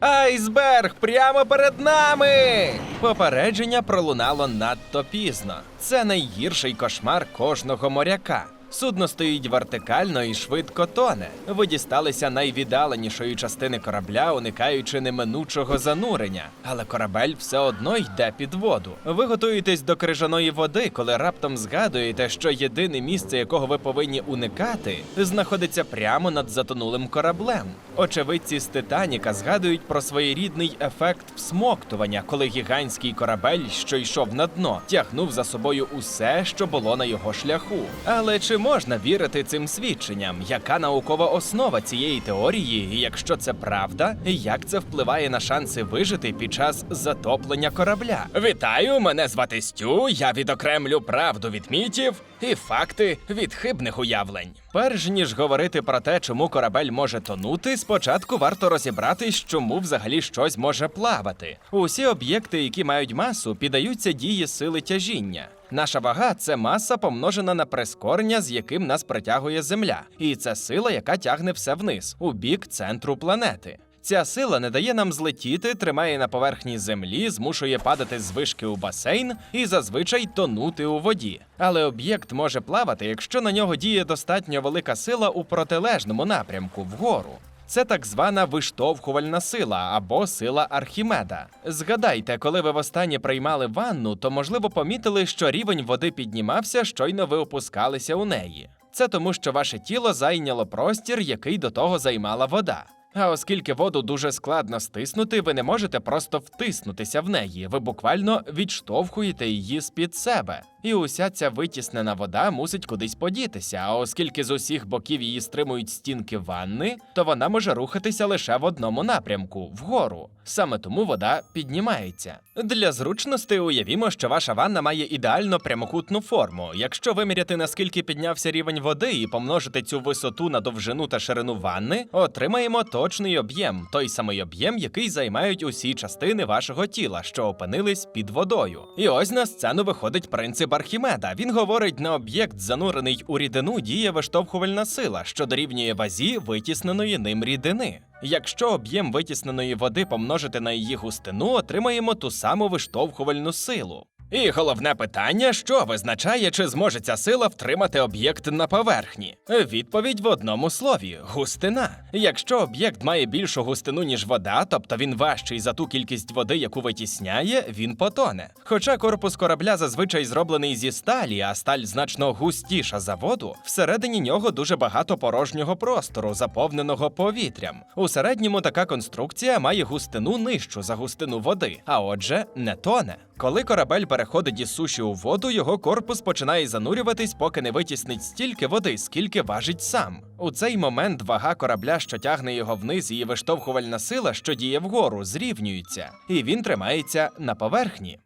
Айсберг прямо перед нами! Попередження пролунало надто пізно. Це найгірший кошмар кожного моряка. Судно стоїть вертикально і швидко тоне. Ви дісталися найвіддаленішої частини корабля, уникаючи неминучого занурення. Але корабель все одно йде під воду. Ви готуєтесь до крижаної води, коли раптом згадуєте, що єдине місце, якого ви повинні уникати, знаходиться прямо над затонулим кораблем. Очевидці з Титаніка згадують про своєрідний ефект всмоктування, коли гігантський корабель, що йшов на дно, тягнув за собою усе, що було на його шляху. Але чи можна вірити цим свідченням? Яка наукова основа цієї теорії? І якщо це правда, як це впливає на шанси вижити під час затоплення корабля? Вітаю, мене звати Стю. Я відокремлю правду від мітів і факти від хибних уявлень. Перш ніж говорити про те, чому корабель може тонути, спочатку варто розібратись, чому взагалі щось може плавати. Усі об'єкти, які мають масу, піддаються дії сили тяжіння. Наша вага це маса помножена на прискорення, з яким нас притягує Земля, і це сила, яка тягне все вниз, у бік центру планети. Ця сила не дає нам злетіти, тримає на поверхні землі, змушує падати з вишки у басейн і зазвичай тонути у воді. Але об'єкт може плавати, якщо на нього діє достатньо велика сила у протилежному напрямку вгору. Це так звана виштовхувальна сила або сила Архімеда. Згадайте, коли ви востаннє приймали ванну, то можливо помітили, що рівень води піднімався, щойно ви опускалися у неї. Це тому, що ваше тіло зайняло простір, який до того займала вода. А оскільки воду дуже складно стиснути, ви не можете просто втиснутися в неї. Ви буквально відштовхуєте її з-під себе. І уся ця витіснена вода мусить кудись подітися. А оскільки з усіх боків її стримують стінки ванни, то вона може рухатися лише в одному напрямку вгору. Саме тому вода піднімається. Для зручності уявімо, що ваша ванна має ідеально прямокутну форму. Якщо виміряти наскільки піднявся рівень води і помножити цю висоту на довжину та ширину ванни, отримаємо точний об'єм, той самий об'єм, який займають усі частини вашого тіла, що опинились під водою. І ось на сцену виходить принцип Архімеда. Він говорить, на об'єкт, занурений у рідину, діє виштовхувальна сила, що дорівнює вазі витісненої ним рідини. Якщо об'єм витісненої води помножити на її густину, отримаємо ту саму виштовхувальну силу. І головне питання, що визначає, чи зможе ця сила втримати об'єкт на поверхні? Відповідь в одному слові густина. Якщо об'єкт має більшу густину, ніж вода, тобто він важчий за ту кількість води, яку витісняє, він потоне. Хоча корпус корабля зазвичай зроблений зі сталі, а сталь значно густіша за воду, всередині нього дуже багато порожнього простору, заповненого повітрям. У середньому така конструкція має густину нижчу за густину води, а отже, не тоне. Коли корабель переходить із суші у воду, його корпус починає занурюватись, поки не витіснить стільки води, скільки важить сам. У цей момент вага корабля, що тягне його вниз, і виштовхувальна сила, що діє вгору, зрівнюється, і він тримається на поверхні.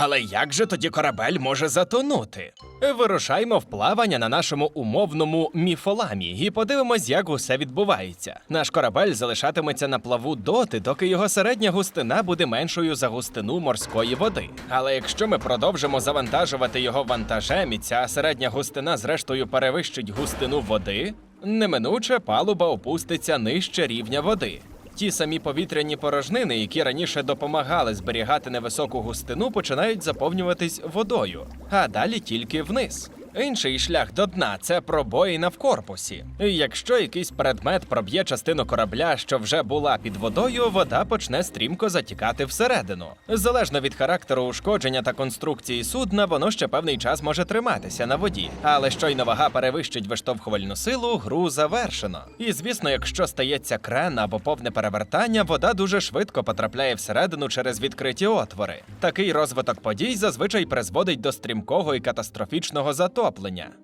Але як же тоді корабель може затонути? Вирушаймо в плавання на нашому умовному міфоламі і подивимось, як усе відбувається. Наш корабель залишатиметься на плаву доти, доки його середня густина буде меншою за густину морської води. Але якщо ми продовжимо завантажувати його вантажем, і ця середня густина зрештою перевищить густину води, неминуче палуба опуститься нижче рівня води. Ті самі повітряні порожнини, які раніше допомагали зберігати невисоку густину, починають заповнюватись водою, а далі тільки вниз. Інший шлях до дна це пробоїна в корпусі. Якщо якийсь предмет проб'є частину корабля, що вже була під водою, вода почне стрімко затікати всередину. Залежно від характеру ушкодження та конструкції судна, воно ще певний час може триматися на воді. Але щойно вага перевищить виштовхувальну силу, гру завершено. І звісно, якщо стається крен або повне перевертання, вода дуже швидко потрапляє всередину через відкриті отвори. Такий розвиток подій зазвичай призводить до стрімкого і катастрофічного затоплення.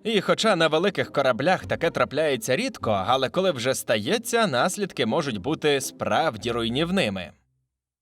І хоча на великих кораблях таке трапляється рідко, але коли вже стається, наслідки можуть бути справді руйнівними.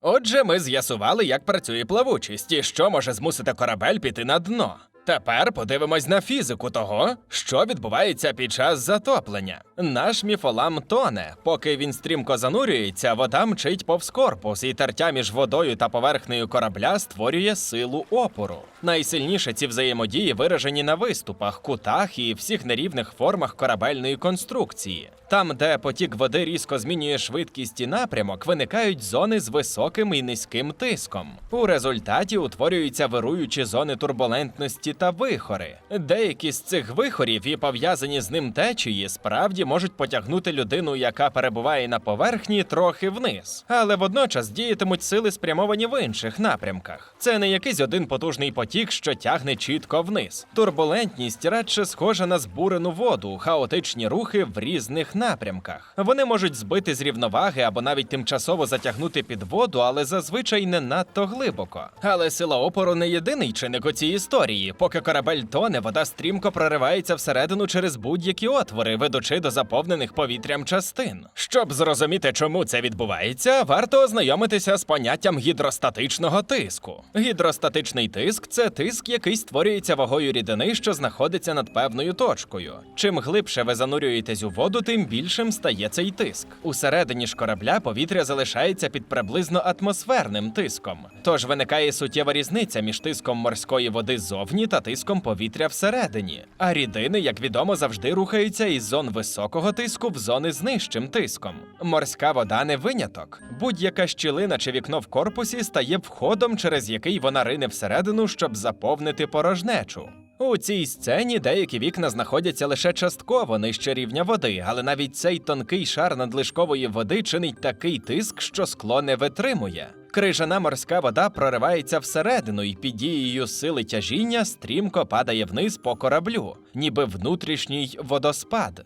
Отже, ми з'ясували, як працює плавучість і що може змусити корабель піти на дно. Тепер подивимось на фізику того, що відбувається під час затоплення. Наш міфолам тоне. Поки він стрімко занурюється, вода мчить повз корпус, і тертя між водою та поверхнею корабля створює силу опору. Найсильніше ці взаємодії виражені на виступах, кутах і всіх нерівних формах корабельної конструкції. Там, де потік води різко змінює швидкість і напрямок, виникають зони з високим і низьким тиском. У результаті утворюються вируючі зони турбулентності та вихори. Деякі з цих вихорів і пов'язані з ним течії справді можуть потягнути людину, яка перебуває на поверхні, трохи вниз, але водночас діятимуть сили спрямовані в інших напрямках. Це не якийсь один потужний потік, що тягне чітко вниз. Турбулентність радше схожа на збурену воду, хаотичні рухи в різних напрямках. Вони можуть збити з рівноваги або навіть тимчасово затягнути під воду, але зазвичай не надто глибоко. Але сила опору не єдиний чинник у цій історії. Поки корабель тоне, вода стрімко проривається всередину через будь-які отвори, ведучи до заповнених повітрям частин. Щоб зрозуміти, чому це відбувається, варто ознайомитися з поняттям гідростатичного тиску. Гідростатичний тиск це тиск, який створюється вагою рідини, що знаходиться над певною точкою. Чим глибше ви занурюєтесь у воду, тим більшим стає цей тиск. Усередині ж корабля повітря залишається під приблизно атмосферним тиском. Тож виникає суттєва різниця між тиском морської води ззовні та тиском повітря всередині. А рідини, як відомо, завжди рухаються із зон високого тиску в зони з нижчим тиском. Морська вода не виняток. Будь-яка щілина чи вікно в корпусі стає входом, через який вона рине всередину, щоб заповнити порожнечу. У цій сцені деякі вікна знаходяться лише частково нижче рівня води, але навіть цей тонкий шар надлишкової води чинить такий тиск, що скло не витримує. Крижана морська вода проривається всередину і під дією сили тяжіння стрімко падає вниз по кораблю, ніби внутрішній водоспад.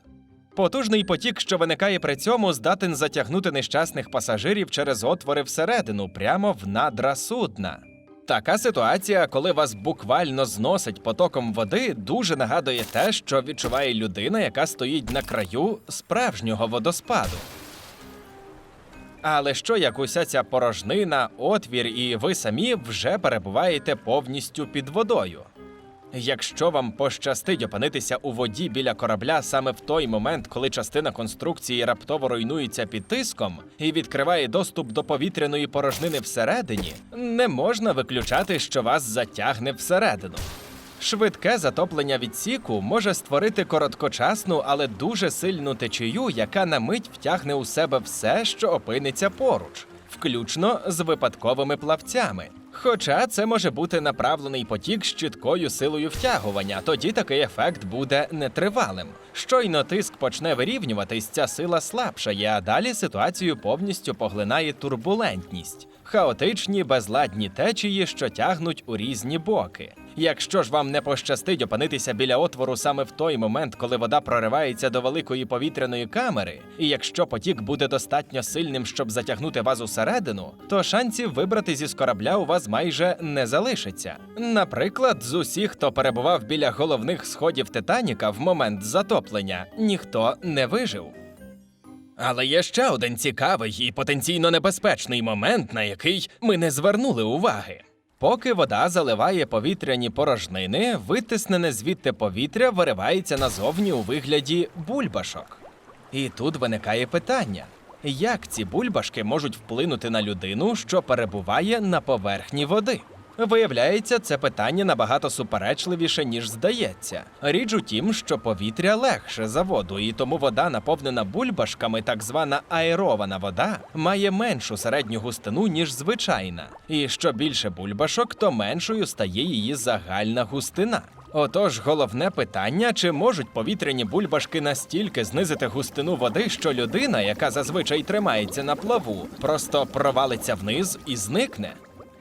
Потужний потік, що виникає при цьому, здатен затягнути нещасних пасажирів через отвори всередину, прямо в надра судна. Така ситуація, коли вас буквально зносить потоком води, дуже нагадує те, що відчуває людина, яка стоїть на краю справжнього водоспаду. Але що як уся ця порожнина, отвір, і ви самі вже перебуваєте повністю під водою? Якщо вам пощастить опинитися у воді біля корабля саме в той момент, коли частина конструкції раптово руйнується під тиском і відкриває доступ до повітряної порожнини всередині, не можна виключати, що вас затягне всередину. Швидке затоплення відсіку може створити короткочасну, але дуже сильну течію, яка на мить втягне у себе все, що опиниться поруч, включно з випадковими плавцями. Хоча це може бути направлений потік з чіткою силою втягування, тоді такий ефект буде нетривалим. Щойно тиск почне вирівнюватись, ця сила слабшає, а далі ситуацію повністю поглинає турбулентність. Хаотичні безладні течії, що тягнуть у різні боки. Якщо ж вам не пощастить опинитися біля отвору саме в той момент, коли вода проривається до великої повітряної камери, і якщо потік буде достатньо сильним, щоб затягнути вас усередину, то шансів вибратися з корабля у вас майже не залишиться. Наприклад, з усіх, хто перебував біля головних сходів Титаніка в момент затоплення, ніхто не вижив. Але є ще один цікавий і потенційно небезпечний момент, на який ми не звернули уваги. Поки вода заливає повітряні порожнини, витиснене звідти повітря виривається назовні у вигляді бульбашок. І тут виникає питання: як ці бульбашки можуть вплинути на людину, що перебуває на поверхні води? Виявляється, це питання набагато суперечливіше, ніж здається. Річ у тім, що повітря легше за воду, і тому вода, наповнена бульбашками, так звана аерована вода, має меншу середню густину, ніж звичайна. І що більше бульбашок, то меншою стає її загальна густина. Отож, головне питання: чи можуть повітряні бульбашки настільки знизити густину води, що людина, яка зазвичай тримається на плаву, просто провалиться вниз і зникне?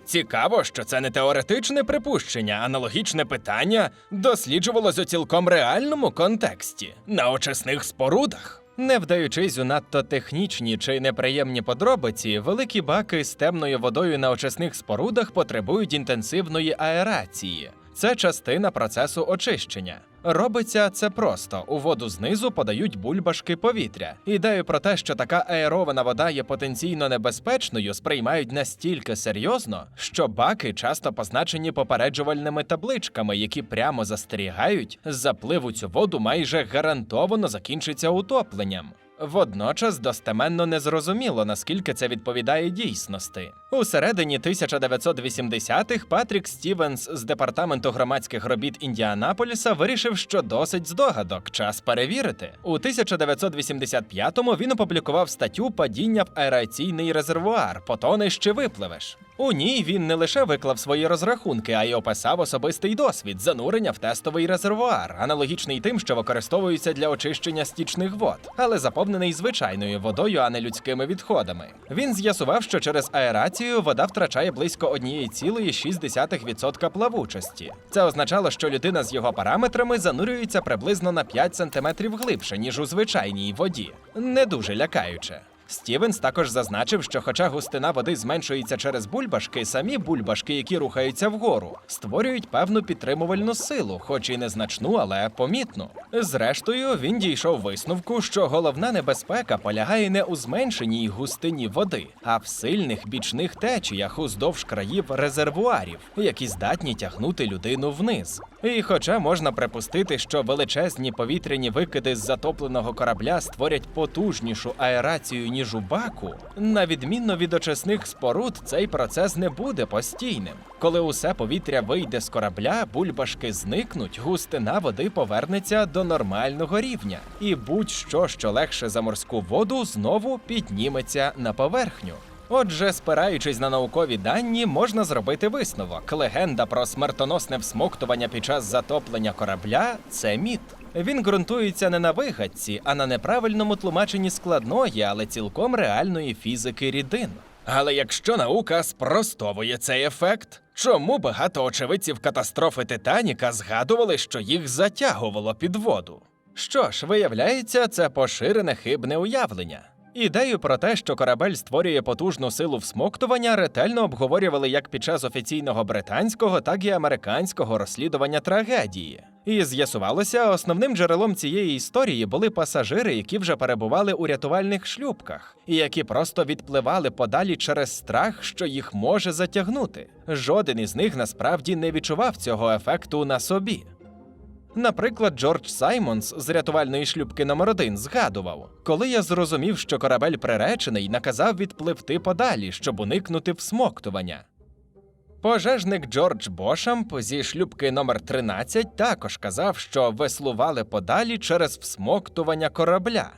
Цікаво, що це не теоретичне припущення, аналогічне питання досліджувалось у цілком реальному контексті на очисних спорудах. Не вдаючись у надто технічні чи неприємні подробиці, великі баки з темною водою на очисних спорудах потребують інтенсивної аерації. Це частина процесу очищення. Робиться це просто: у воду знизу подають бульбашки повітря. Ідею про те, що така аерована вода є потенційно небезпечною, сприймають настільки серйозно, що баки часто позначені попереджувальними табличками, які прямо застерігають, запливу цю воду майже гарантовано закінчиться утопленням. Водночас достеменно не зрозуміло, наскільки це відповідає дійсності. У середині 1980-х Патрік Стівенс з департаменту громадських робіт Індіанаполіса вирішив, що досить здогадок, час перевірити. У 1985-му він опублікував статтю Падіння в аераційний резервуар, потонеш чи випливеш. У ній він не лише виклав свої розрахунки, а й описав особистий досвід занурення в тестовий резервуар, аналогічний тим, що використовується для очищення стічних вод, але заповнений звичайною водою, а не людськими відходами. Він з'ясував, що через аерацію вода втрачає близько 1,6% плавучості. Це означало, що людина з його параметрами занурюється приблизно на 5 см глибше, ніж у звичайній воді. Не дуже лякаюче. Стівенс також зазначив, що хоча густина води зменшується через бульбашки, самі бульбашки, які рухаються вгору, створюють певну підтримувальну силу, хоч і незначну, але помітну. Зрештою, він дійшов висновку, що головна небезпека полягає не у зменшеній густині води, а в сильних бічних течіях уздовж країв резервуарів, які здатні тягнути людину вниз. І хоча можна припустити, що величезні повітряні викиди з затопленого корабля створять потужнішу аерацію, ніж у баку, на відмінно від очисних споруд, цей процес не буде постійним. Коли усе повітря вийде з корабля, бульбашки зникнуть, густина води повернеться до нормального рівня, і будь-що, що легше за морську воду, знову підніметься на поверхню. Отже, спираючись на наукові дані, можна зробити висновок. Легенда про смертоносне всмоктування під час затоплення корабля це міт. Він ґрунтується не на вигадці, а на неправильному тлумаченні складної, але цілком реальної фізики рідин. Але якщо наука спростовує цей ефект, чому багато очевидців катастрофи Титаніка згадували, що їх затягувало під воду? Що ж, виявляється, це поширене хибне уявлення. Ідею про те, що корабель створює потужну силу всмоктування, ретельно обговорювали як під час офіційного британського, так і американського розслідування трагедії. І з'ясувалося, основним джерелом цієї історії були пасажири, які вже перебували у рятувальних шлюпках, і які просто відпливали подалі через страх, що їх може затягнути. Жоден із них насправді не відчував цього ефекту на собі. Наприклад, Джордж Саймонс з рятувальної шлюпки номер 1 згадував: коли я зрозумів, що корабель приречений, наказав відпливти подалі, щоб уникнути всмоктування. Пожежник Джордж Бошамп зі шлюпки номер 13 також казав, що веслували подалі через всмоктування корабля.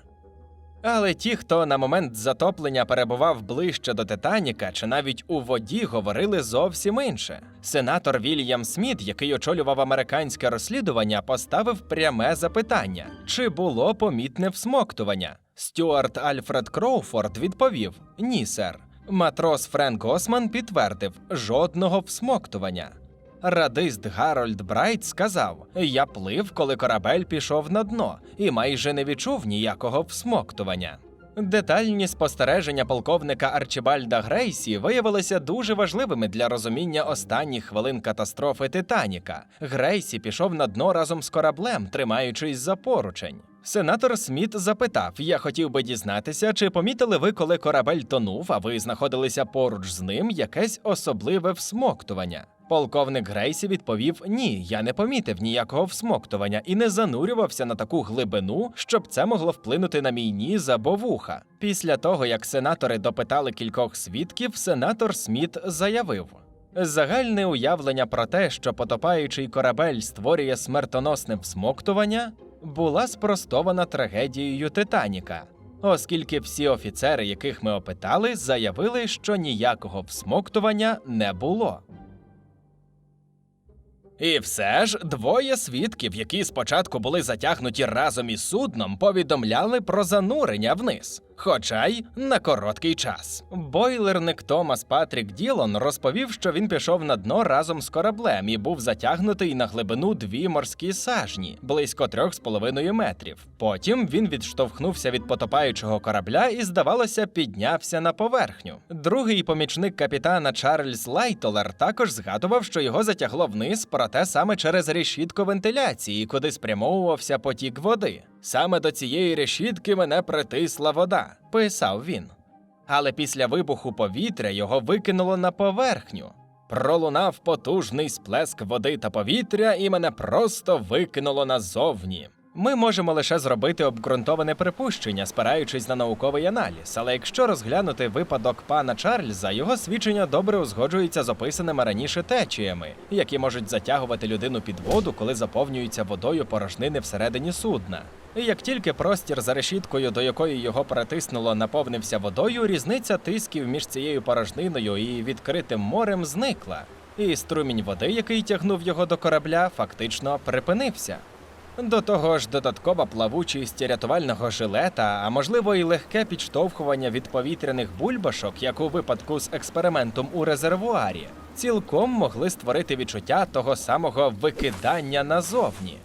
Але ті, хто на момент затоплення перебував ближче до Титаніка чи навіть у воді, говорили зовсім інше. Сенатор Вільям Сміт, який очолював американське розслідування, поставив пряме запитання: чи було помітне всмоктування? Стюарт Альфред Кроуфорд відповів: Ні, сер. Матрос Френк Осман підтвердив жодного всмоктування. Радист Гарольд Брайт сказав: Я плив, коли корабель пішов на дно, і майже не відчув ніякого всмоктування. Детальні спостереження полковника Арчибальда Грейсі виявилися дуже важливими для розуміння останніх хвилин катастрофи Титаніка. Грейсі пішов на дно разом з кораблем, тримаючись за поручень. Сенатор Сміт запитав: Я хотів би дізнатися, чи помітили ви, коли корабель тонув, а ви знаходилися поруч з ним якесь особливе всмоктування. Полковник Грейсі відповів: Ні, я не помітив ніякого всмоктування і не занурювався на таку глибину, щоб це могло вплинути на мій ніс або вуха. Після того, як сенатори допитали кількох свідків, сенатор Сміт заявив. Загальне уявлення про те, що потопаючий корабель створює смертоносне всмоктування, була спростована трагедією Титаніка, оскільки всі офіцери, яких ми опитали, заявили, що ніякого всмоктування не було. І все ж двоє свідків, які спочатку були затягнуті разом із судном, повідомляли про занурення вниз, хоча й на короткий час. Бойлерник Томас Патрік Ділон розповів, що він пішов на дно разом з кораблем і був затягнутий на глибину дві морські сажні, близько трьох з половиною метрів. Потім він відштовхнувся від потопаючого корабля і, здавалося, піднявся на поверхню. Другий помічник капітана Чарльз Лайтолер також згадував, що його затягло вниз, проте саме через решітку вентиляції, куди спрямовувався потік води. Саме до цієї решітки мене притисла вода, писав він. Але після вибуху повітря його викинуло на поверхню. Пролунав потужний сплеск води та повітря, і мене просто викинуло назовні. Ми можемо лише зробити обґрунтоване припущення, спираючись на науковий аналіз. Але якщо розглянути випадок пана Чарльза, його свідчення добре узгоджується з описаними раніше течіями, які можуть затягувати людину під воду, коли заповнюються водою порожнини всередині судна. І як тільки простір за решіткою, до якої його перетиснуло, наповнився водою, різниця тисків між цією порожниною і відкритим морем зникла. І струмінь води, який тягнув його до корабля, фактично припинився. До того ж, додаткова плавучість рятувального жилета, а можливо і легке підштовхування від повітряних бульбашок, як у випадку з експериментом у резервуарі, цілком могли створити відчуття того самого викидання назовні.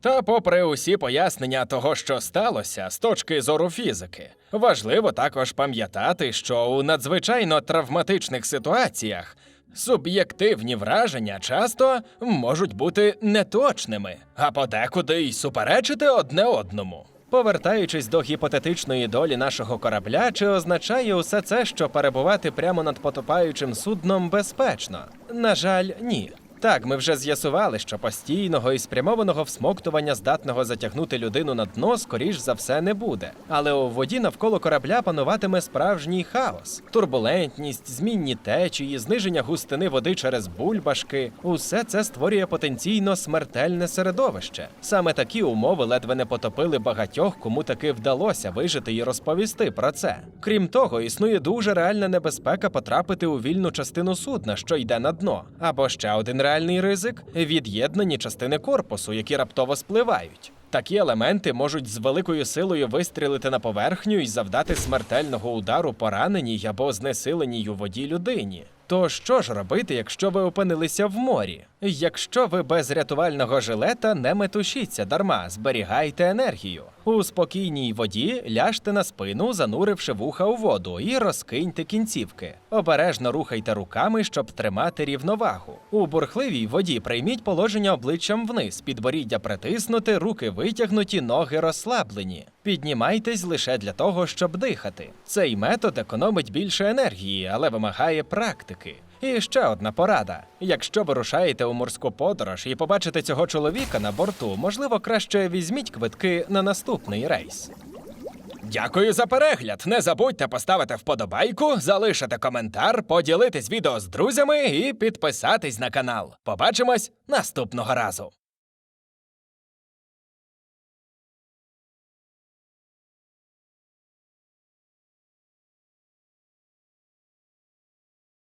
Та, попри усі пояснення того, що сталося з точки зору фізики, важливо також пам'ятати, що у надзвичайно травматичних ситуаціях суб'єктивні враження часто можуть бути неточними, а подекуди й суперечити одне одному. Повертаючись до гіпотетичної долі нашого корабля, чи означає усе це, що перебувати прямо над потопаючим судном безпечно? На жаль, ні. Так, ми вже з'ясували, що постійного і спрямованого всмоктування, здатного затягнути людину на дно, скоріш за все не буде. Але у воді навколо корабля пануватиме справжній хаос, турбулентність, змінні течії, зниження густини води через бульбашки. Усе це створює потенційно смертельне середовище. Саме такі умови ледве не потопили багатьох, кому таки вдалося вижити і розповісти про це. Крім того, існує дуже реальна небезпека потрапити у вільну частину судна, що йде на дно, або ще один реальний ризик від'єднані частини корпусу, які раптово спливають. Такі елементи можуть з великою силою вистрілити на поверхню і завдати смертельного удару пораненій або знесиленій у воді людині. То що ж робити, якщо ви опинилися в морі? Якщо ви без рятувального жилета, не метушіться дарма, зберігайте енергію. У спокійній воді ляжте на спину, зануривши вуха у воду, і розкиньте кінцівки. Обережно рухайте руками, щоб тримати рівновагу. У бурхливій воді прийміть положення обличчям вниз, підборіддя притиснути, руки витягнуті, ноги розслаблені. Піднімайтесь лише для того, щоб дихати. Цей метод економить більше енергії, але вимагає практики. І ще одна порада: якщо ви рушаєте у морську подорож і побачите цього чоловіка на борту, можливо, краще візьміть квитки на наступний рейс. Дякую за перегляд. Не забудьте поставити вподобайку, залишити коментар, поділитись відео з друзями і підписатись на канал. Побачимось наступного разу.